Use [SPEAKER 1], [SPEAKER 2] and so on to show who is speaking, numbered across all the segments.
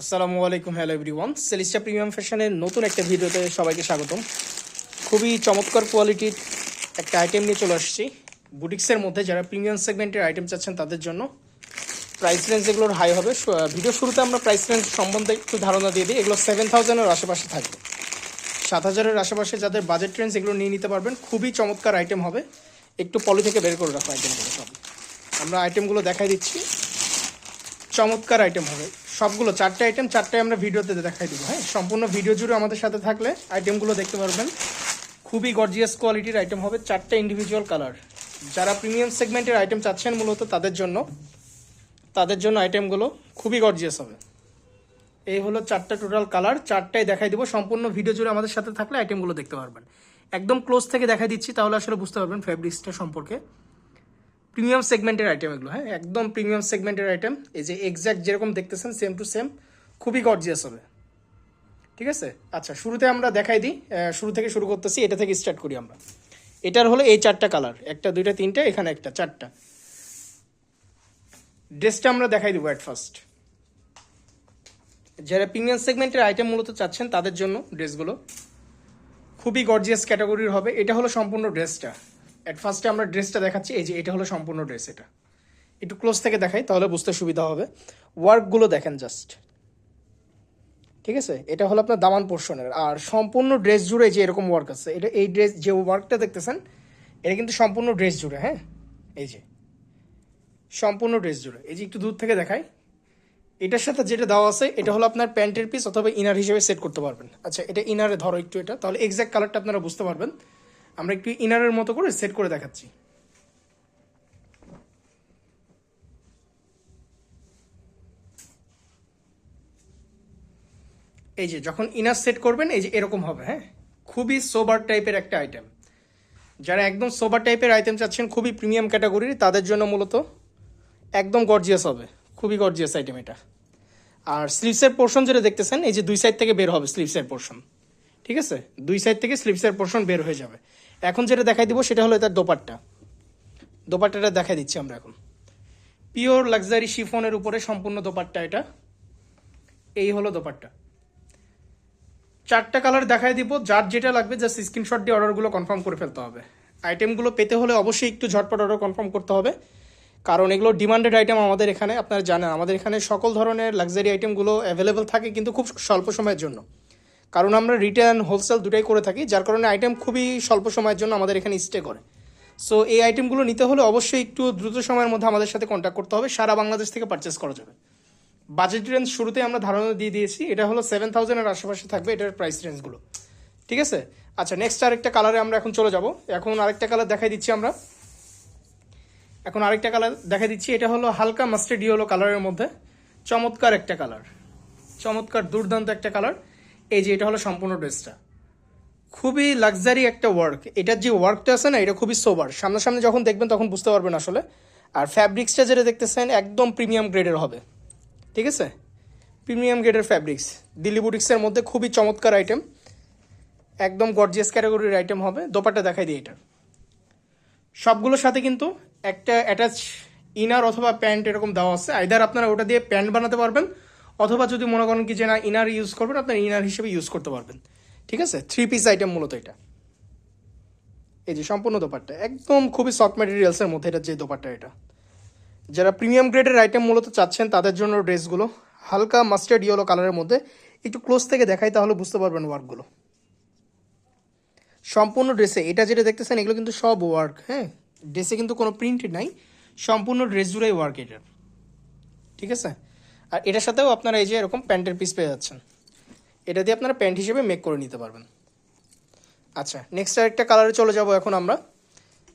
[SPEAKER 1] আসসালামু আলাইকুম, hello everyone. সেলিস্টা premium ফ্যাশনের নতুন একটা ভিডিওতে সবাইকে স্বাগতম। খুবই চমৎকার কোয়ালিটির একটা আইটেম নিয়ে চলে আসছি। বুটিক্সের মধ্যে যারা প্রিমিয়াম সেগমেন্টের আইটেম চাচ্ছেন তাদের জন্য প্রাইস রেঞ্জ এগুলোর হাই হবে। ভিডিও শুরুতে আমরা প্রাইস রেঞ্জ সম্বন্ধে একটু ধারণা দিয়ে দিই। এগুলো সেভেন থাউজেন্ডের আশেপাশে থাকবে। সাত হাজারের আশেপাশে যাদের বাজেট রেঞ্জ এগুলো নিয়ে নিতে পারবেন, খুবই চমৎকার আইটেম হবে। একটু পলি থেকে বের করে রাখো আইটেমগুলো সব। আমরা আইটেমগুলো দেখাই দিচ্ছি। চমৎকার আইটেম হবে। সবগুলো, চারটে আইটেম চারটে আমরা ভিডিওতে দেখাই দেবো হ্যাঁ? সম্পূর্ণ ভিডিও জুড়ে আমাদের সাথে থাকলে আইটেমগুলো দেখতে পারবেন। খুবই গর্জিয়াস কোয়ালিটির আইটেম হবে চারটে ইন্ডিভিজুয়াল কালার যারা প্রিমিয়াম সেগমেন্টের আইটেম চাচ্ছেন মূলত তাদের জন্য তাদের জন্য আইটেমগুলো খুবই গর্জিয়াস হবে। এই হলো চারটে টোটাল কালার চারটাই দেখাই দিব। সম্পূর্ণ ভিডিও জুড়ে আমাদের সাথে থাকলে আইটেমগুলো দেখতে পারবেন। একদম ক্লোজ থেকে দেখাই দিচ্ছি, তাহলে আসলে বুঝতে পারবেন ফ্যাব্রিক্সটা সম্পর্কে। প্রিমিয়াম সেগমেন্টের আইটেম এগুলো হ্যাঁ? একদম প্রিমিয়াম সেগমেন্টের আইটেম এই যে এক্স্যাক্ট যেরকম দেখতেছেন সেম টু সেম খুবই গর্জিয়াস হবে। ঠিক আছে? আচ্ছা শুরুতে আমরা দেখাই দিই শুরু থেকে শুরু করতেছি, এটা থেকে স্টার্ট করি আমরা। এটার হলো এই চারটা কালার একটা, দুইটা, তিনটা, এখানে একটা, চারটা। ড্রেসটা আমরা দেখাই দিব অ্যাট ফার্স্ট যারা প্রিমিয়াম সেগমেন্টের আইটেম মূলত চাচ্ছেন, তাদের জন্য ড্রেসগুলো খুবই গর্জিয়াস ক্যাটাগরির হবে। এটা হলো সম্পূর্ণ ড্রেসটা অ্যাট ফার্স্টে আমরা ড্রেসটা দেখাচ্ছি, এই যে এটা হলো সম্পূর্ণ ড্রেস এটা। একটু ক্লোজ থেকে দেখাই, তাহলে বুঝতে সুবিধা হবে। ওয়ার্কগুলো দেখেন জাস্ট ঠিক আছে? এটা হলো আপনার দামান পোর্শনের। আর সম্পূর্ণ ড্রেস জুড়ে যে এরকম ওয়ার্ক আছে, এটা এই ড্রেস, যে ওয়ার্কটা দেখতেছেন, এটা কিন্তু সম্পূর্ণ ড্রেস জুড়ে হ্যাঁ? এই যে। সম্পূর্ণ ড্রেস জুড়ে। এই যে একটু দূর থেকে দেখাই। এটার সাথে যেটা দেওয়া আছে, এটা হলো আপনার প্যান্টের পিস অথবা ইনার হিসেবে সেট করতে পারবেন। আচ্ছা এটা ইনারে ধরো একটু এটা। তাহলে এক্সাক্ট কালারটা আপনারা বুঝতে পারবেন। আমরা একটু ইনারের মতো করে সেট করে দেখাচ্ছি। এই যে যখন ইনার সেট করবেন, এই যে এরকম হবে হ্যাঁ? খুবই সোবার টাইপের একটা আইটেম যারা একদম সোবার টাইপের আইটেম চাচ্ছেন, খুবই প্রিমিয়াম ক্যাটাগরির তাদের জন্য মূলত একদম গর্জিয়াস হবে। খুবই গর্জিয়াস আইটেম এটা। আর স্লিভসের পোর্শন যেটা দেখতেছেন, এই যে দুই সাইড থেকে বের হবে স্লিভসের পোর্শন ঠিক আছে? দুই সাইড থেকে স্লিভসের পোর্শন বের হয়ে যাবে। এখন যেটা দেখাই দিব সেটা হলো এটার দোপাট্টা। দোপাট্টাটা দেখাই দিচ্ছি আমরা এখন। পিওর লাক্সারি শিফনের উপরে সম্পূর্ণ দোপাট্টা এটা। এই হলো দোপাট্টা। চারটা কালার দেখাই দিব, যার যেটা লাগবে জাস্ট স্ক্রিনশট দিয়ে অর্ডারগুলো কনফার্ম করে ফেলতে হবে। আইটেমগুলো পেতে হলে অবশ্যই একটু ঝটপট অর্ডার কনফার্ম করতে হবে। কারণ এগুলো ডিমান্ডেড আইটেম আমাদের এখানে, আপনারা জানেন, আমাদের এখানে সকল ধরনের লাক্সারি আইটেমগুলো অ্যাভেলেবেল থাকে কিন্তু খুব স্বল্প সময়ের জন্য। কারণ আমরা রিটেল অ্যান্ড হোলসেল দুটাই করে থাকি, যার কারণে আইটেম খুবই স্বল্প সময়ের জন্য আমাদের এখানে স্টে করে। সো এই আইটেমগুলো নিতে হলে অবশ্যই একটু দ্রুত সময়ের মধ্যে আমাদের সাথে কন্ট্যাক্ট করতে হবে, সারা বাংলাদেশ থেকে পারচেস করা যাবে। বাজেট রেঞ্জ শুরুতে আমরা ধারণা দিয়ে দিয়েছি, এটা হলো সেভেন থাউজেন্ডের আশেপাশে থাকবে এটার প্রাইস রেঞ্জগুলো ঠিক আছে? আচ্ছা নেক্সট আরেকটা কালারে আমরা এখন চলে যাব। এখন আরেকটা কালার দেখাই দিচ্ছি আমরা। এখন আরেকটা কালার দেখাই দিচ্ছি, এটা হলো হালকা মাস্টার্ড ইয়েলো কালারের মধ্যে। চমৎকার একটা কালার চমৎকার, দুর্দান্ত একটা কালার এই যে এটা হলো সম্পূর্ণ ড্রেসটা। খুবই লাক্সারি একটা ওয়ার্ক এটার যে ওয়ার্কটা আছে না, এটা খুবই সোবার সামনাসামনি যখন দেখবেন তখন বুঝতে পারবেন আসলে। আর ফ্যাব্রিক্সটা যেটা দেখতেছেন, একদম প্রিমিয়াম গ্রেডের হবে। ঠিক আছে? প্রিমিয়াম গ্রেডের ফ্যাব্রিক্স দিল্লি বুটিক্সের মধ্যে খুবই চমৎকার আইটেম একদম গর্জিয়াস ক্যাটাগরির আইটেম হবে। দোপাট্টা দেখাই দিই এটার সবগুলোর সাথে কিন্তু একটা অ্যাটাচ ইনার অথবা প্যান্ট এরকম দেওয়া আছে। আইদার আপনারা ওটা দিয়ে প্যান্ট বানাতে পারবেন অথবা যদি মনে করেন কি যে না ইনার ইউজ করবেন, আপনার ইনার হিসেবে ইউজ করতে পারবেন। ঠিক আছে? থ্রি পিস আইটেম মূলত এটা। এই যে সম্পূর্ণ দোপাট্টা। একদম খুবই সফট ম্যাটেরিয়ালসের মধ্যে এটা যে দোপাট্টা এটা। যারা প্রিমিয়াম গ্রেডের আইটেম মূলত চাচ্ছেন, তাদের জন্য ড্রেসগুলো হালকা মাস্টার্ড ইয়েলো কালারের মধ্যে একটু ক্লোজ থেকে দেখাই, তাহলে বুঝতে পারবেন ওয়ার্কগুলো সম্পূর্ণ ড্রেসে এটা যেটা দেখতেছেন, এগুলো কিন্তু সব ওয়ার্ক হ্যাঁ? ড্রেসে কিন্তু কোনো প্রিন্ট নাই। সম্পূর্ণ ড্রেস জুড়েই ওয়ার্ক এটার ঠিক আছে? আর এটার সাথেও আপনারা এই যে এরকম প্যান্টের পিস পেয়ে যাচ্ছেন। এটা দিয়ে আপনারা প্যান্ট হিসেবে মেক করে নিতে পারবেন। আচ্ছা নেক্সট আরেকটা কালারে চলে যাব এখন আমরা।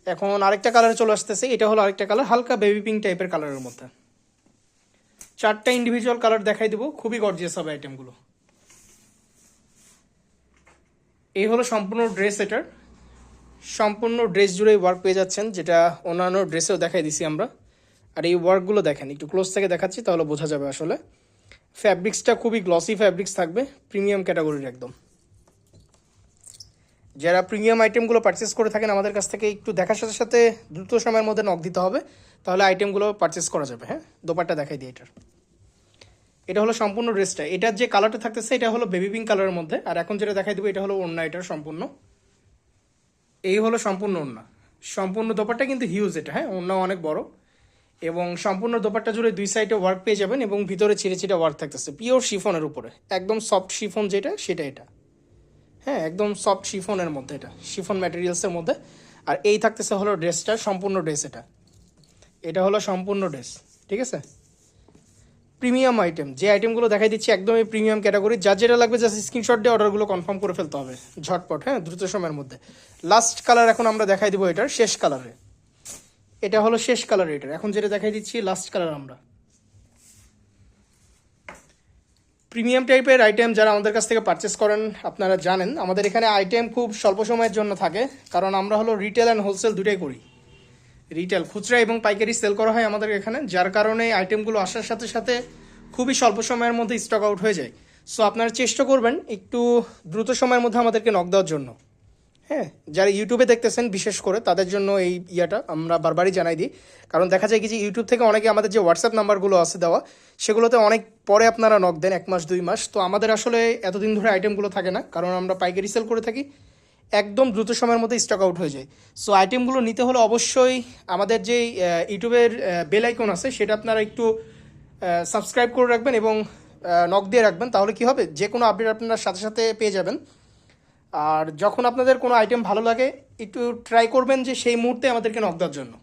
[SPEAKER 1] এখন আরেকটা কালারে চলে আসতেছে, এটা হলো আরেকটা কালার হালকা বেবি পিঙ্ক টাইপের কালারের মধ্যে। চারটা ইন্ডিভিজুয়াল কালার দেখাই দেবো, খুবই গর্জিয়াস হবে আইটেমগুলো এই হলো সম্পূর্ণ ড্রেস এটার। সম্পূর্ণ ড্রেস জুড়ে ওয়ার্ক পেয়ে যাচ্ছেন, যেটা অন্যান্য ড্রেসেও দেখাই দিছি আমরা। আর এই ওয়ার্কগুলো দেখেন, একটু ক্লোজ থেকে দেখাচ্ছি, তাহলে বোঝা যাবে আসলে। ফ্যাব্রিক্সটা খুবই গ্লসি ফ্যাব্রিক্স থাকবে প্রিমিয়াম ক্যাটাগরির একদম। যারা প্রিমিয়াম আইটেমগুলো পারচেস করে থাকেন, আমাদের কাছ থেকে একটু দেখার সাথে সাথে দ্রুত সময়ের মধ্যে নক দিতে হবে, তাহলে আইটেমগুলো পারচেস করা যাবে হ্যাঁ? দোপাট্টা দেখাই দিই এটার। এটা হলো সম্পূর্ণ ড্রেসটা এটার যে কালারটা থাকতেছে, এটা হলো বেবি পিঙ্ক কালারের মধ্যে, আর এখন যেটা দেখাই দেবো, এটা হলো ওড়না, এটার সম্পূর্ণ। এই হলো সম্পূর্ণ ওড়না। সম্পূর্ণ দোপারটা কিন্তু হিউজ এটা হ্যাঁ? ওড়না অনেক বড়। এবং সম্পূর্ণ দোপারটা জুড়ে দুই সাইডে ওয়ার্ক পেয়ে যাবেন এবং ভিতরে ছিঁড়ে ছিঁড়ে ওয়ার্ক থাকতেছে। পিওর শিফনের উপরে। একদম সফট শিফন যেটা, সেটা এটা। হ্যাঁ একদম সফট শিফনের মধ্যে এটা। শিফন ম্যাটেরিয়ালসের মধ্যে। আর এই থাকতেছে হলো ড্রেসটা সম্পূর্ণ ড্রেস এটা। এটা হলো সম্পূর্ণ ড্রেস ঠিক আছে? প্রিমিয়াম আইটেম যে আইটেমগুলো দেখাই দিচ্ছি একদমই প্রিমিয়াম ক্যাটাগরি যার যেটা লাগবে জাস্ট স্ক্রিনশট দিয়ে অর্ডারগুলো কনফার্ম করে ফেলতে হবে। ঝটপট হ্যাঁ দ্রুত সময়ের মধ্যে। লাস্ট কালার এখন আমরা দেখাই দিব এটার, শেষ কালারে এটা হলো শেষ কালার এটার এখন যেটা দেখাই দিচ্ছি লাস্ট কালার আমরা। প্রিমিয়াম টাইপের আইটেম যারা আমাদের কাছ থেকে পারচেস করেন, আপনারা জানেন, আমাদের এখানে আইটেম খুব স্বল্প সময়ের জন্য থাকে, কারণ আমরা হলো রিটেল অ্যান্ড হোলসেল দুটাই করি। রিটেল খুচরা এবং পাইকারি সেল করা হয় আমাদের এখানে, যার কারণে আইটেমগুলো আসার সাথে সাথে খুবই স্বল্প সময়ের মধ্যে স্টক আউট হয়ে যায়। সো আপনারা চেষ্টা করবেন একটু দ্রুত সময়ের মধ্যে আমাদেরকে নক দেওয়ার জন্য। হ্যাঁ যারা ইউটিউবে দেখতেছেন, বিশেষ করে তাদের জন্য এই ইয়াটা আমরা বারবারই জানাই দিই। কারণ দেখা যায় কি যে ইউটিউব থেকে অনেকে আমাদের যে হোয়াটসঅ্যাপ নাম্বারগুলো আছে দেওয়া, সেগুলোতে অনেক পরে আপনারা নক দেন, এক মাস, দুই মাস। তো আমাদের আসলে এতদিন ধরে আইটেমগুলো থাকে না, কারণ আমরা পাইকারি সেল করে থাকি। একদম দ্রুত সময়ের মধ্যে স্টক আউট হয়ে যায়। সো আইটেমগুলো নিতে হলে অবশ্যই আমাদের যে ইউটিউবের বেল আইকন আছে, সেটা আপনারা একটু সাবস্ক্রাইব করে রাখবেন এবং নক দিয়ে রাখবেন। তাহলে কি হবে? যে কোনো আপডেট আপনারা সাথে সাথে পেয়ে যাবেন। আর যখন আপনাদের কোনো আইটেম ভালো লাগে, একটু ট্রাই করবেন যে সেই মুহূর্তে আমাদেরকে নক দেওয়ার জন্য।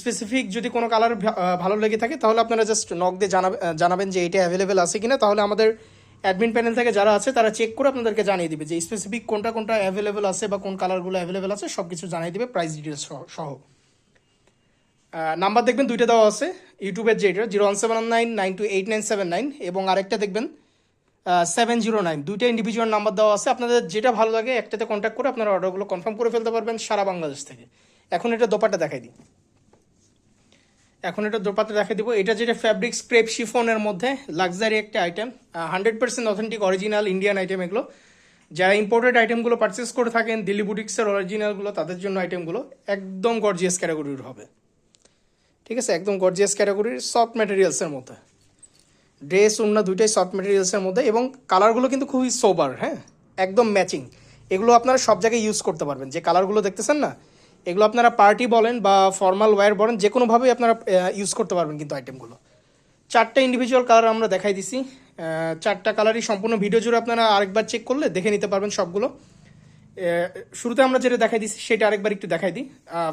[SPEAKER 1] স্পেসিফিক যদি কোনো কালার ভালো লেগে থাকে, তাহলে আপনারা জাস্ট নক দিয়ে জানাবে জানাবেন যে এটা অ্যাভেলেবেল আছে কিনা। তাহলে আমাদের অ্যাডমিন প্যানেল থেকে যারা আছে, তারা চেক করে আপনাদেরকে জানিয়ে দিবে যে স্পেসিফিক কোনটা কোনটা অ্যাভেলেবেল আছে বা কোন কালারগুলো অ্যাভেলেবেল আছে সব কিছু জানিয়ে দিবে প্রাইস ডিটেলস সহ নাম্বার দেখবেন, দুইটা দেওয়া আছে। ইউটিউবের যেটা zero one seven nine nine two eight nine seven nine এবং আরেকটা দেখবেন সেভেন জিরো নাইন দুইটা ইন্ডিভিজুয়াল নাম্বার দেওয়া আছে। আপনাদের যেটা ভালো লাগে, একটাতে কন্ট্যাক্ট করে আপনারা অর্ডারগুলো কনফার্ম করে ফেলতে পারবেন সারা বাংলাদেশ থেকে। এখন এটা দোপাটা দেখাই দিই। এখন এটা দোপাতে দেখাই দিব। এটা যেটা ফ্যাব্রিক স্ক্রেপ শিফনের মধ্যে লাক্সারি একটা item hundred percent authentic original Indian item এগুলো। যারা ইম্পোর্টেড আইটেমগুলো পারচেস করে থাকেন, দিল্লি বুটিক্সের অরিজিনালগুলো তাদের জন্য আইটেমগুলো একদম গর্জিয়াস ক্যাটাগরির হবে। ঠিক আছে? একদম গর্জিয়াস ক্যাটাগরির সফট ম্যাটেরিয়ালসের মধ্যে। ড্রেস উন্না দুইটাই সফট ম্যাটেরিয়ালসের মধ্যে এবং কালারগুলো কিন্তু খুবই সোবার হ্যাঁ? একদম ম্যাচিং এগুলো আপনারা সব জায়গায় ইউজ করতে পারবেন। যে কালারগুলো দেখতেছেন না, এগুলো আপনারা পার্টি বলেন বা ফর্মাল ওয়্যার বলেন, যে কোনোভাবেই আপনারা ইউজ করতে পারবেন কিন্তু আইটেমগুলো চারটা ইন্ডিভিজুয়াল কালার আমরা দেখাই দিছি। চারটা কালারই সম্পূর্ণ ভিডিও জুড়ে আপনারা আরেকবার চেক করলে দেখে নিতে পারবেন সবগুলো। শুরুতে আমরা যেটা দেখাই দিছি, সেটা আরেকবার একটু দেখাই দিই।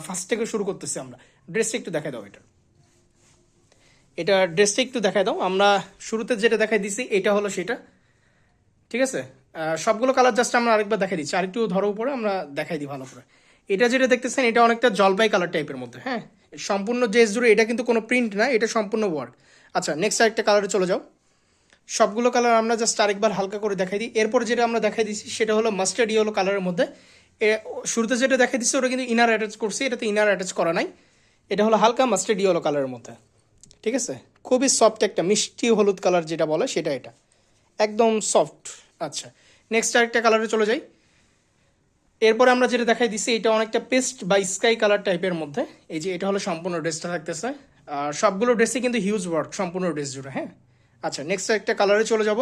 [SPEAKER 1] ফার্স্ট থেকে শুরু করতেছি আমরা। ড্রেসটা একটু দেখাই দাও এটা। এটা ড্রেসটা একটু দেখাই দাও। আমরা শুরুতে যেটা দেখাই দিছি, এটা হলো সেটা। ঠিক আছে? সবগুলো কালার জাস্ট আমরা আরেকবার দেখাই দিচ্ছি। আরেকটু ধরো উপরে, আমরা দেখাই দিই ভালো করে। এটা যেটা দেখতেছেন, এটা অনেকটা জলপাই কালার টাইপের মধ্যে হ্যাঁ? সম্পূর্ণ ড্রেস জুড়ে এটা কিন্তু কোনো প্রিন্ট না, এটা সম্পূর্ণ ওয়ার্ক আচ্ছা নেক্সট আরেকটা কালারে চলে যাও। সবগুলো কালার আমরা জাস্ট আরেকবার হালকা করে দেখাই দিই। এরপর যেটা আমরা দেখাই দিচ্ছি সেটা হলো মাস্টার্ড ইয়েলো কালারের মধ্যে। শুরুতে যেটা দেখাই দিচ্ছি ওটা কিন্তু ইনার অ্যাটাচ করছি, এটাতে ইনার অ্যাটাচ করা নাই। এটা হলো হালকা মাস্টার্ড ইয়েলো কালারের মধ্যে। ঠিক আছে? খুবই সফট একটা মিষ্টি হলুদ কালার যেটা বলে সেটা এটা। একদম সফট আচ্ছা নেক্সট আরেকটা কালারে চলে যাই। এরপরে আমরা যেটা দেখাই দিচ্ছি, এটা অনেকটা পেস্ট বা স্কাই কালার টাইপের মধ্যে। এই যে এটা হলো সম্পূর্ণ ড্রেসটা থাকতেছে। আর সবগুলো ড্রেসে কিন্তু হিউজ ওয়ার্ক সম্পূর্ণ ড্রেস জুড়ে হ্যাঁ? আচ্ছা নেক্সট একটা কালারে চলে যাব।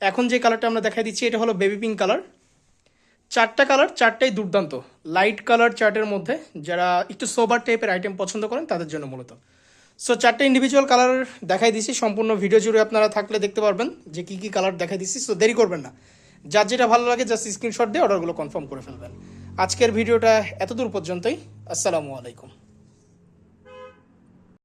[SPEAKER 1] এখন যে কালারটা আমরা দেখাই দিচ্ছি, এটা হলো বেবি পিঙ্ক কালার চারটা কালার চারটাই দুর্দান্ত। লাইট কালার চার্টের মধ্যে যারা একটু সোবার টাইপের আইটেম পছন্দ করেন, তাদের জন্য মূলত। সো চারটে ইন্ডিভিজুয়াল কালার দেখাই দিছি। সম্পূর্ণ ভিডিও জুড়ে আপনারা থাকলে দেখতে পারবেন যে কী কী কালার দেখাই দিছি। সো দেরি করবেন না। যার যেটা ভালো লাগে জাস্ট স্ক্রিনশট দিয়ে অর্ডারগুলো কনফার্ম করে ফেলবেন। আজকের ভিডিওটা এতদূর পর্যন্তই। আসসালামু আলাইকুম।